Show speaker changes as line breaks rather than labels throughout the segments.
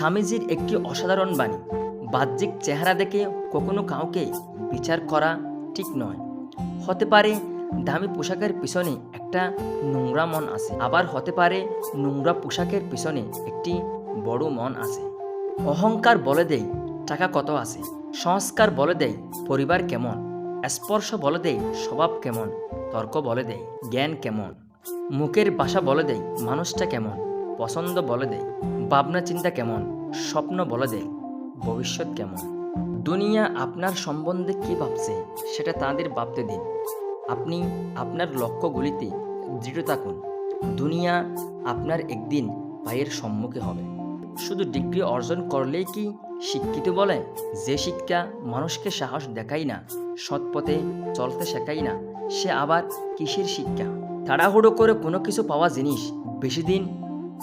স্বামীজির একটি অসাধারণ বাণী, বাহ্যিক চেহারা দেখে কখনো কাউকে বিচার করা ঠিক নয়। হতে পারে দামি পোশাকের পিছনে একটা নোংরা মন আছে, আবার হতে পারে নোংরা পোশাকের পিছনে একটি বড় মন আছে। অহংকার বলে দেয় টাকা কত আছে, সংস্কার বলে দেয় পরিবার কেমন, স্পর্শ বলে দেয় স্বভাব কেমন, তর্ক বলে দেয় জ্ঞান কেমন, মুখের ভাষা বলে দেয় মানুষটা কেমন, পছন্দ বলে দেয় ভাবনা চিন্তা কেমন? স্বপ্ন বলে দেয় ভবিষ্যৎ কেমন? দুনিয়া আপনার সম্বন্ধে কী ভাবছে, সেটা তাদের ভাবতে দিন। আপনি আপনার লক্ষ্যগুলিতে দৃঢ় থাকুন। দুনিয়া আপনার একদিন পায়ের সম্মুখে হবে। শুধু ডিগ্রি অর্জন করলেই কি শিক্ষিত বলে? যে শিক্ষা মানুষকে সাহস দেখায় না সৎ পথে চলতে শেখায় না, সে আবার কিসের শিক্ষা? তাড়াহুড়ো করে কোনো কিছু পাওয়া জিনিস বেশি দিন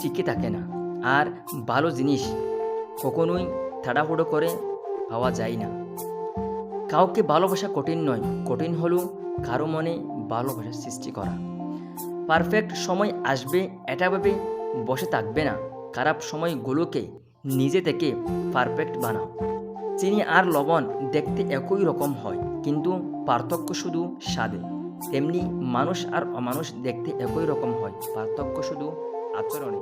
টিকে থাকে না। আর ভালো জিনিস কখনোই তাড়াহুড়ো করে পাওয়া যায় না। কাউকে ভালোবাসা কঠিন নয়, কঠিন হলো কারও মনে ভালোবাসার সৃষ্টি করা। পারফেক্ট সময় আসবে, এটা ভেবে বসে থাকবে না। খারাপ সময়গুলোকে নিজে থেকে পারফেক্ট বানাও। চিনি আর লবণ দেখতে একই রকম হয়, কিন্তু পার্থক্য শুধু স্বাদে। তেমনি মানুষ আর অমানুষ দেখতে একই রকম হয়, পার্থক্য শুধু আচরণে।